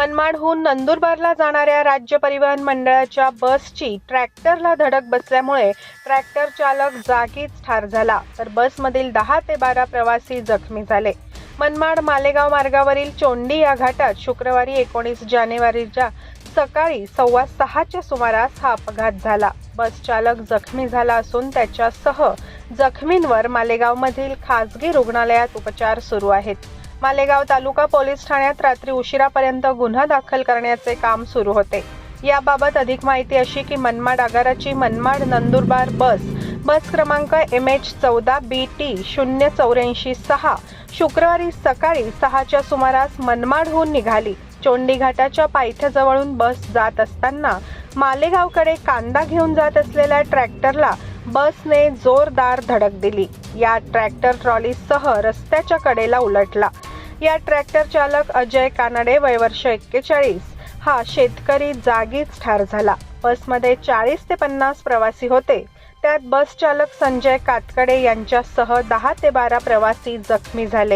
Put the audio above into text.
मनमाडहून नंदुरबारला जाणाऱ्या राज्य परिवहन मंडळाच्या बसची ट्रॅक्टरला धडक बसल्यामुळे ट्रॅक्टर चालक जागीच ठार झाला. तर बसमधील दहा ते बारा प्रवासी जखमी झाले. मनमाड मालेगाव मार्गावरील चोंडी या घाटात शुक्रवारी एकोणीस जानेवारीच्या सकाळी सव्वा सहाच्या सुमारास हा अपघात झाला. बस चालक जखमी झाला असून त्याच्यासह जखमींवर मालेगावमधील खासगी रुग्णालयात उपचार सुरू आहेत. मालेगाव तालुका पोलीस ठाण्यात रात्री उशिरापर्यंत गुन्हा दाखल करण्याचे काम सुरू होते. याबाबत अधिक माहिती अशी की मनमाड आगाराची मनमाड नंदुरबार बस बस क्रमांक एम एच चौदा बी टी शून्य चौऱ्याऐंशी सहा शुक्रवारी सकाळी सहाच्या सुमारास मनमाडहून निघाली. चोंडी घाटाच्या पायथ्याजवळून बस जात असताना मालेगावकडे कांदा घेऊन जात असलेल्या ट्रॅक्टरला बसने जोरदार धडक दिली. या ट्रॅक्टर ट्रॉलीसह रस्त्याच्या कडेला उलटला. या ट्रॅक्टर चालक अजय कानडे वय वर्ष एक्केचाळीस. हा शेतकरी जागीच ठार झाला. बसमध्ये चाळीस ते पन्नास प्रवासी होते. त्यात बस चालक संजय कातकडे यांच्यासह दहा ते बारा प्रवासी जखमी झाले.